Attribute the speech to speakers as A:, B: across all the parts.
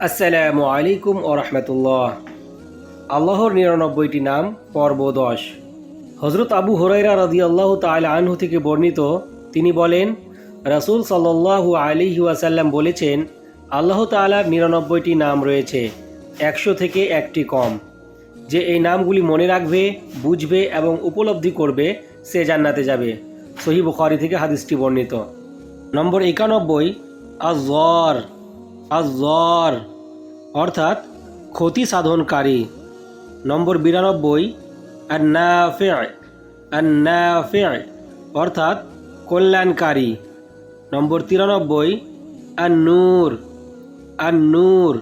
A: আসসালামু আলাইকুম ও রহমতুল্লাহ। আল্লাহর নিরানব্বইটি নাম, পর্ব দশ। হজরত আবু হরাইরা রাদি আল্লাহ তাল আনহু থেকে বর্ণিত, তিনি বলেন, রাসূল সাল্লাল্লাহু আলিহি ওয়াসাল্লাম বলেছেন, আল্লাহ তাআলার নিরানব্বইটি নাম রয়েছে, একশো থেকে একটি কম। যে এই নামগুলি মনে রাখবে, বুঝবে এবং উপলব্ধি করবে, সে জান্নাতে যাবে। সহি বুখারি থেকে হাদিসটি বর্ণিত। নম্বর একানব্বই আজর আজর অর্থাৎ ক্ষতি সাধনকারী। নম্বর বিরানব্বই অর্থাৎ কল্যাণকারী। নম্বর তিরানব্বই, আন্নূর আন্নূর,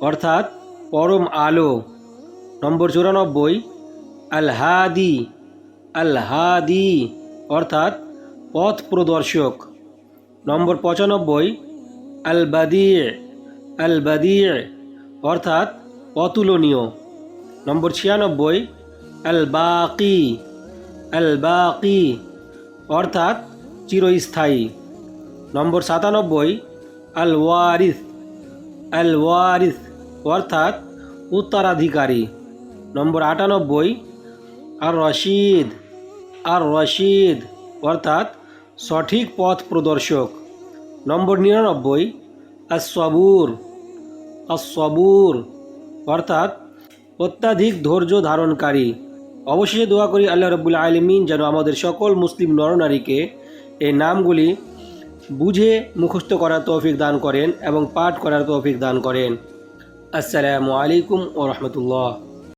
A: অর্থাৎ পরম আলো। নম্বর চুরানব্বই আল হাদি আল হাদি অর্থাৎ পথ প্রদর্শক। নম্বর পঁচানব্বই আল বাদিয়ে আল বাদিয়ে অর্থাৎ অতুলনীয়। নম্বর ছিয়ানব্বই আল বাকি আল বাকি অর্থাৎ চিরস্থায়ী। নম্বর সাতানব্বই আল ওয়ারিস আল ওয়ারিস অর্থাৎ উত্তরাধিকারী। নম্বর আটানব্বই আর রশিদ আর রশিদ অর্থাৎ সঠিক পথ প্রদর্শক। নম্বর নিরানব্বই আসবুর আর সবুর অর্থাৎ অত্যাধিক ধৈর্য ধারণকারী। অবশেষে দোয়া করি আল্লাহ রব্বুল আলমিন যেন আমাদের সকল মুসলিম নরনারীকে এই নামগুলি বুঝে মুখস্থ করার তৌফিক দান করেন এবং পাঠ করার তৌফিক দান করেন। আসসালামু আলাইকুম ও রহমতুল্লাহ।